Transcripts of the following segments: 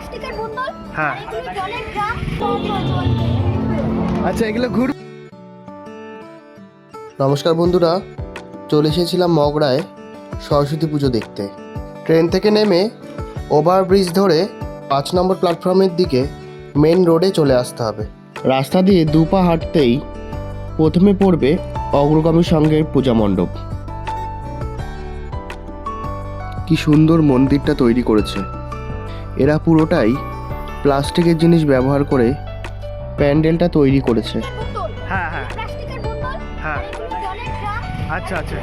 প্লাস্টিকের বোতল? হ্যাঁ। জলের ড্রাম আচ্ছা এগুলো ঘুর। নমস্কার বন্ধুরা চলে এসেছিলাম মগরায় সরস্বতী পুজো দেখতে। ট্রেন থেকে নেমে ওভারব্রিজ ধরে পাঁচ নম্বর প্ল্যাটফর্মের দিকে মেন রোডে চলে আসতে হবে। রাস্তা দিয়ে দুপা হাঁটতেই প্রথমে পড়বে অগ্রগামী সংঘের পূজা মণ্ডপ। কি সুন্দর মন্দিরটা তৈরি করেছে। এরা পুরোটাই প্লাস্টিকের জিনিস ব্যবহার করে প্যান্ডেলটা তৈরি করেছে। হ্যাঁ হ্যাঁ। হ্যাঁ। আচ্ছা আচ্ছা।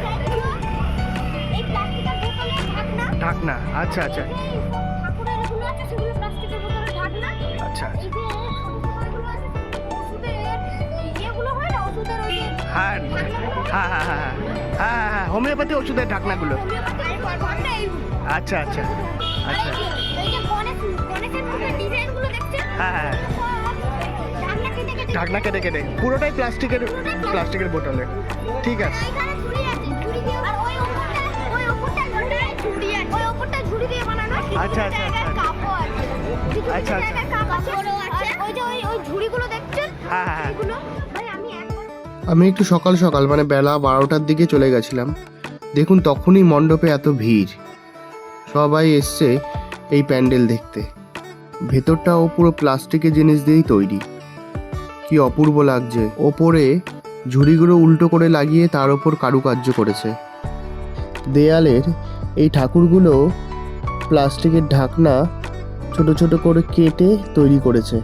ঢাকনা আচ্ছা আচ্ছা। আচ্ছা ইয়েগুলো হয় হ্যাঁ হ্যাঁ হ্যাঁ হ্যাঁ। হ্যাঁ হ্যাঁ হ্যাঁ হোমিওপ্যাথি ওষুধের ঢাকনাগুলো। আচ্ছা আচ্ছা। আচ্ছা। ঢাকনা কেটে কেটে পুরোটাই প্লাস্টিকের প্লাস্টিকের বোতলে ঠিক আছে আচ্ছা, আচ্ছা, আচ্ছা। আচ্ছা, আচ্ছা। হ্যাঁ, হ্যাঁ, হ্যাঁ। আমি একটু সকাল সকাল মানে বেলা বারোটার দিকে চলে গেছিলাম দেখুন তখনই মণ্ডপে এত ভিড় সবাই এসছে এই প্যান্ডেল দেখতে ভেতরটাও পুরো প্লাস্টিকের জিনিস দিয়েই তৈরি। কি অপূর্ব লাগছে। ওপরে ঝুড়িগুলো উল্টো করে লাগিয়ে তার ওপর কারুকার্য করেছে। দেয়ালের এই ঠাকুরগুলো প্লাস্টিকের ঢাকনা ছোট ছোট করে কেটে তৈরি করেছে।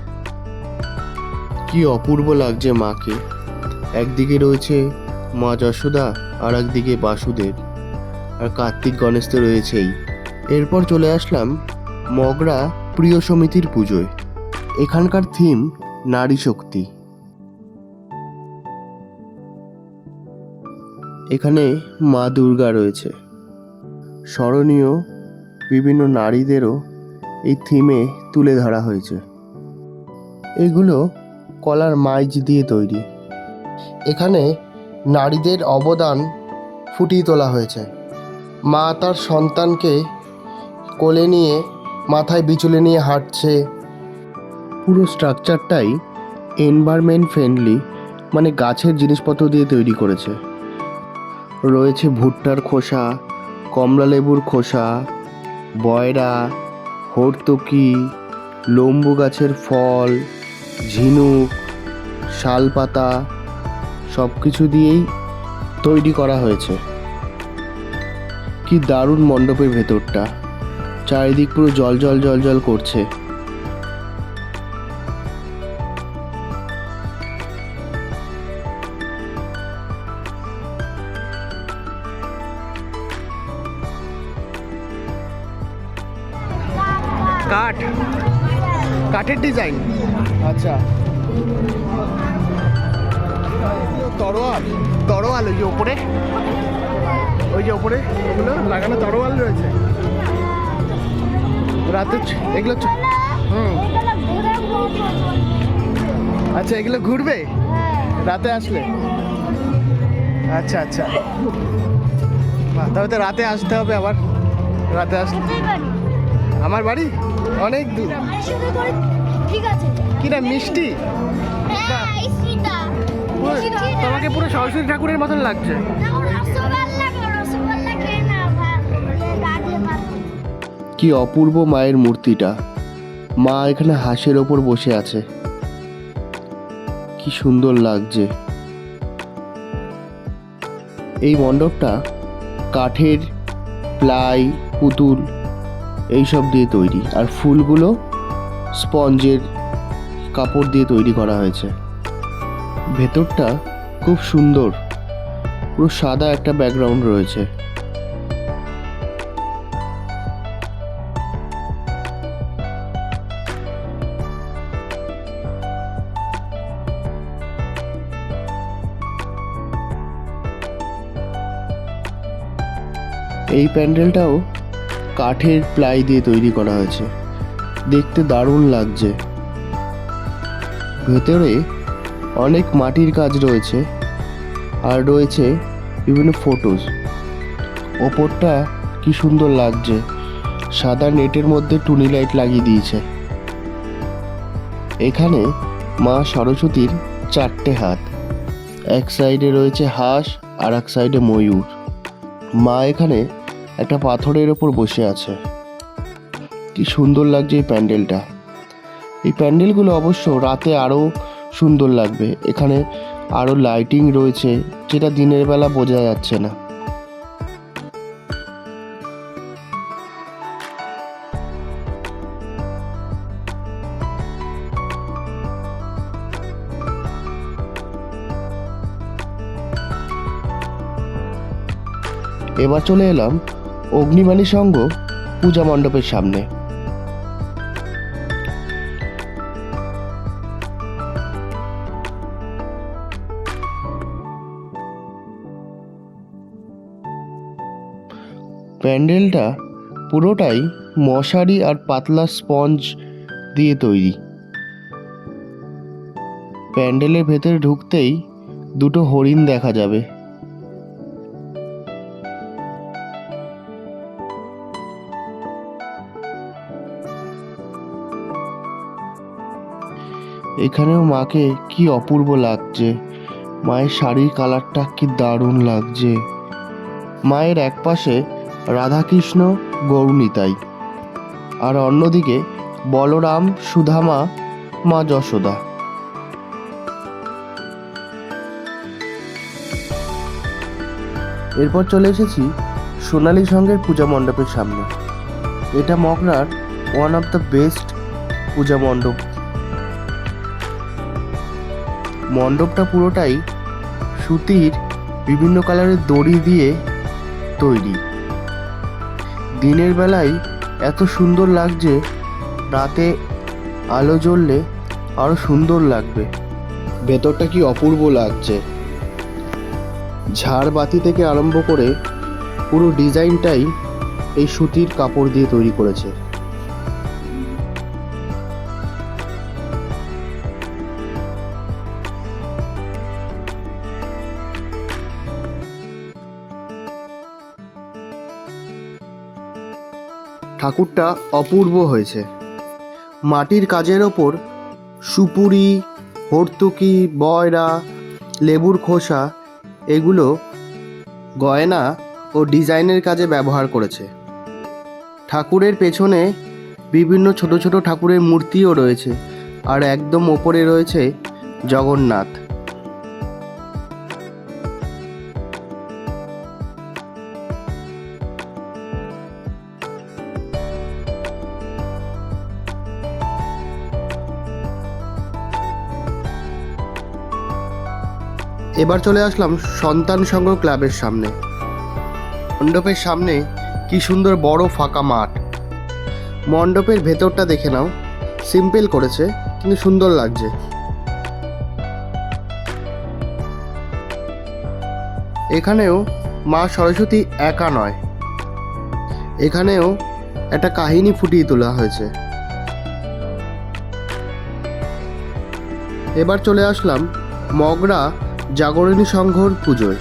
কি অপূর্ব লাগছে মাকে। একদিকে রয়েছে মা যশোদা আর একদিকে বাসুদেব। আর কার্তিক গণেশ তো রয়েছেই। এরপর চলে আসলাম মগরা প্রিয় সমিতির পুজোয়। এখানকার থিম, নারী শক্তি। এখানে মা দুর্গা রয়েছে। স্মরণীয় বিভিন্ন নারীদেরও এই থিমে তুলে ধরা হয়েছে। এগুলো কলার মাইজ দিয়ে তৈরি। এখানে নারীদের অবদান ফুটিয়ে তোলা হয়েছে। মা তার সন্তানকে কোলে নিয়ে মাথায় বিচুলে নিয়ে হাঁটছে। পুরো স্ট্রাকচারটাই এনভায়রনমেন্ট ফ্রেন্ডলি মানে গাছের জিনিসপত্র দিয়ে তৈরি করেছে। রয়েছে ভুট্টার খোসা, কমলা লেবুর খোসা, বয়রা, হর্তকি, লম্বু গাছের ফল, ঝিনুক, শালপাতা সব কিছু দিয়েই তৈরি করা হয়েছে। কি দারুণ মণ্ডপের ভেতরটা। চারিদিক পুরো জল জল জল জল করছে। কাঠ। কাঠের ডিজাইন। আচ্ছা। তরোয়াল। তরোয়াল ওই যে ওপরে। ওই যে ওপরে। ওগুলো লাগানো তরোয়াল রয়েছে। রাতে এগুলো হুম। আচ্ছা এগুলো ঘুরবে? রাতে আসলে? আচ্ছা আচ্ছা। বাহ, তবে তো রাতে আসতে হবে আবার। রাতে আসলে? আমার বাড়ি? অনেক দূর। করে মিষ্টি? হ্যাঁ তোমাকে পুরো সরস্বতী ঠাকুরের মতন লাগছে। কি অপূর্ব মায়ের মূর্তিটা। মা এখানে হাঁসের ওপর বসে আছে। কি সুন্দর লাগছে। এই মণ্ডপটা কাঠের, প্লাই, পুতুল এইসব দিয়ে তৈরি। আর ফুলগুলো স্পঞ্জের কাপড় দিয়ে তৈরি করা হয়েছে। ভেতরটা খুব সুন্দর। পুরো সাদা একটা ব্যাকগ্রাউন্ড রয়েছে। এই প্যান্ডেলটাও কাঠের প্লাই দিয়ে তৈরি করা হয়েছে। দেখতে দারুণ লাগছে। ভেতরে অনেক মাটির কাজ রয়েছে আর রয়েছে বিভিন্ন ফটোজ ওপরটা কি সুন্দর লাগছে। সাদা নেটের মধ্যে টুনি লাইট লাগিয়ে দিয়েছে। এখানে মা সরস্বতীর চারটে হাত। এক সাইডে রয়েছে হাঁস আর এক সাইডে ময়ূর। মা এখানে একটা পাথরের ওপর বসে আছে। কি সুন্দর লাগছে এই প্যান্ডেলটা। এই প্যান্ডেলগুলো অবশ্য রাতে আরও সুন্দর লাগবে। এখানে আরও লাইটিং রয়েছে, যেটা দিনের বেলা বোঝা যাচ্ছে না। এবার চলে এলাম অগ্নিবাণী সংঘ পূজা মণ্ডপের সামনে। প্যান্ডেলটা পুরোটাই মশারি আর পাতলা স্পঞ্জ দিয়ে তৈরি। প্যান্ডেলের ভেতরে ঢুকতেই দুটো হরিণ দেখা যাবে। এখানেও মাকে কি অপূর্ব লাগছে। মায়ের শাড়ির কালারটা কি দারুণ লাগছে। মায়ের এক পাশে রাধাকৃষ্ণ, গৌরনিতাই। আর অন্যদিকে বলরাম, সুধামা, মা যশোদা। এরপর চলে এসেছি সোনালী সঙ্গের পূজা মণ্ডপের সামনে। এটা মগরার ওয়ান অফ দ্য বেস্ট পূজা মণ্ডপ। মণ্ডপটা পুরোটাই সুতির বিভিন্ন কালারের দড়ি দিয়ে তৈরি। দিনের বেলায় এত সুন্দর লাগছে, রাতে আলো জ্বললে আরও সুন্দর লাগবে। ভেতরটা কি অপূর্ব লাগছে। ঝাড়বাতি থেকে আরম্ভ করে পুরো ডিজাইনটাই এই সুতির কাপড় দিয়ে তৈরি করেছে। ঠাকুরটা অপূর্ব হয়েছে। মাটির কাজের ওপর সুপুরি, হর্তুকি, বয়রা, লেবুর খোসা এগুলো গয়না ও ডিজাইনের কাজে ব্যবহার করেছে। ঠাকুরের পেছনে বিভিন্ন ছোট ছোট ঠাকুরের মূর্তিও রয়েছে আর একদম ওপরে রয়েছে জগন্নাথ। এবার চলে আসলাম সন্তান সংঘ ক্লাবের সামনে। মণ্ডপের সামনে কি সুন্দর বড় ফাঁকা মাঠ। মণ্ডপের ভেতরটা দেখে নাও। সিম্পল করেছে, কিন্তু সুন্দর লাগছে। এখানেও মা সরস্বতী একা নয়। এখানেও একটা কাহিনী ফুটিয়ে তোলা হয়েছে। এবার চলে আসলাম মগরা জাগরণী সংঘর পুজোয়।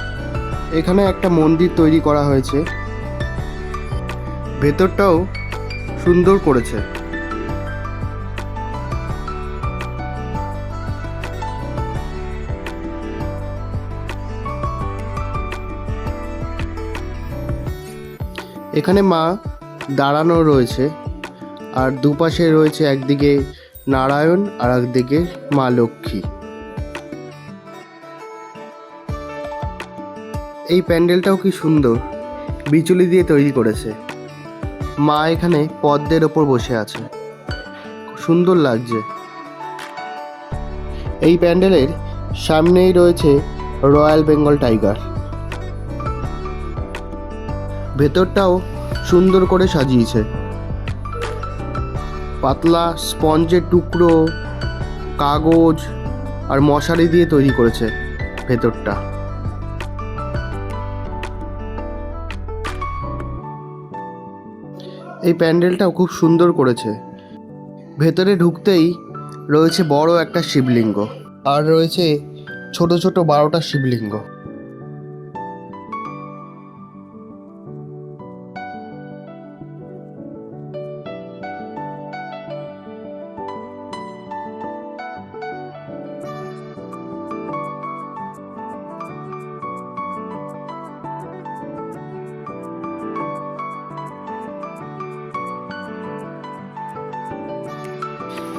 এখানে একটা মন্দির তৈরি করা হয়েছে। ভেতরটাও সুন্দর করেছে। এখানে মা দাঁড়ানো রয়েছে আর দুপাশে রয়েছে একদিকে নারায়ণ আর একদিকে মা লক্ষ্মী। এই প্যান্ডেলটাও কি সুন্দর। বিচুলি দিয়ে তৈরি করেছে। মা এখানে পদ্মের ওপর বসে আছে। সুন্দর লাগছে। এই প্যান্ডেলের সামনেই রয়েছে রয়্যাল বেঙ্গল টাইগার। ভেতরটাও সুন্দর করে সাজিয়েছে। পাতলা স্পঞ্জের টুকরো, কাগজ আর মশারি দিয়ে তৈরি করেছে ভেতরটা। এই প্যান্ডেলটাও খুব সুন্দর করেছে। ভেতরে ঢুকতেই রয়েছে বড় একটা শিবলিঙ্গ আর রয়েছে ছোট ছোট বারোটা শিবলিঙ্গ।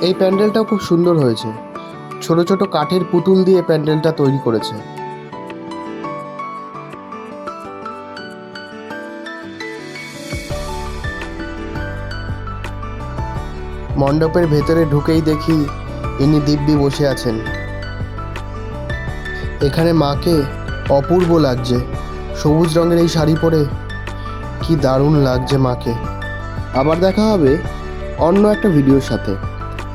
এই প্যান্ডেলটাও খুব সুন্দর হয়েছে। ছোট ছোট কাঠের পুতুল দিয়ে প্যান্ডেলটা তৈরি করেছে। মণ্ডপের ভেতরে ঢুকেই দেখি ইনি দিব্যি বসে আছেন। এখানে মাকে অপূর্ব লাগছে। সবুজ রঙের এই শাড়ি পরে কি দারুণ লাগছে মাকে। আবার দেখা হবে অন্য একটা ভিডিওর সাথে।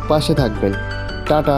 পাশে থাকবেন টাটা